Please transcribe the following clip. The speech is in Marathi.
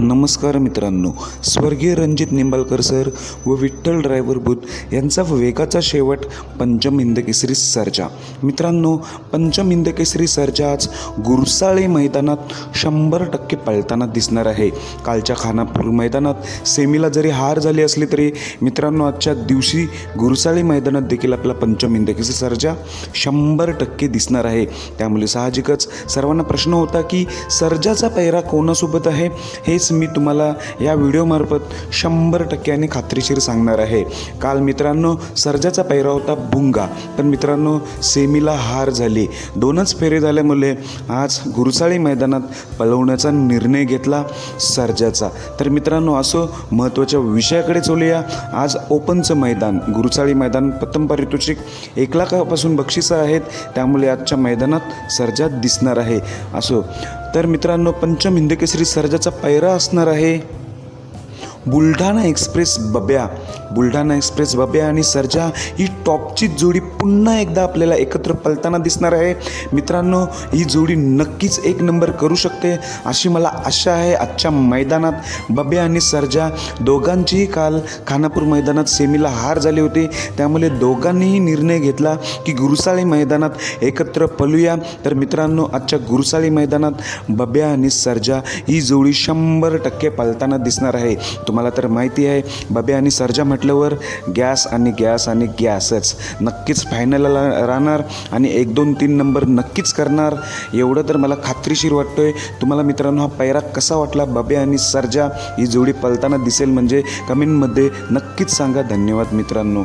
नमस्कार मित्रांनो. स्वर्गीय रणजित निंबाळकर सर व विठ्ठल ड्रायव्हर बुथ यांचा वेगाचा शेवट पंचम हिंद केसरी सर्जा. मित्रांनो पंचम हिंद केसरी सर्जा आज गुरसाळे मैदानात शंभर टक्के पळताना दिसणार आहे. कालच्या खानापूर मैदानात सेमीला जरी हार झाली असली तरी मित्रांनो आजच्या दिवशी गुरसाळे मैदानात देखील आपला पंचम हिंद केसरी सर्जा शंभर टक्के दिसणार आहे. त्यामुळे साहजिकच सर्वांना प्रश्न होता की सर्जाचा पैरा कोणासोबत आहे? हेच मी तुम्हाला या व्हिडिओमार्फत शंभर टक्क्याने खात्रीशीर सांगणार आहे. काल मित्रांनो सर्जाचा पैरा होता बुंगा. पण मित्रांनो सेमीला हार झाली. दोनच फेरे झाल्यामुळे आज गुरुसाळी मैदानात पळवण्याचा निर्णय घेतला सर्जाचा. तर मित्रांनो असो महत्त्वाच्या विषयाकडे चोलूया आज ओपनचं मैदान गुरुसाळी मैदान प्रथम पारितोषिक एक लाखापासून बक्षिसं आहेत. त्यामुळे आजच्या मैदानात सर्जा दिसणार आहे. असो तर मित्रांनो पंचम हिंदकेसरी सर्जाचा पायरा असणार आहे. बुलढाणा एक्सप्रेस बब्या. बुलढाणा एक्सप्रेस बब्या आणि सर्जा ही टॉपची जोडी पुन्हा एकदा आपल्याला एकत्र पलताना दिसणार आहे. मित्रांनो ही जोडी नक्कीच एक नंबर करू शकते अशी मला आशा आहे. आजच्या मैदानात बब्या आणि सर्जा दोघांचीही काल खानापूर मैदानात सेमीला हार झाली होती. त्यामुळे दोघांनीही निर्णय घेतला की गुरुसाळी मैदानात एकत्र पलूया. तर मित्रांनो आजच्या गुरुसाळी मैदानात बब्या आणि सर्जा ही जोडी शंभर टक्के पलताना दिसणार आहे. तुम्हाला तर माहिती आहे बबे आणि सर्जा म्हटल्यावर गॅस आणि गॅस आणि गॅसच. नक्कीच फायनलला राहणार आणि एक दोन तीन नंबर नक्कीच करणार. एवढं तर मला खात्रीशीर वाटतो आहे तुम्हाला मित्रांनो हा पैरा कसा वाटला? बबे आणि सर्जा ही जोडी पलताना दिसेल. म्हणजे कमेंटमध्ये नक्कीच सांगा. धन्यवाद मित्रांनो.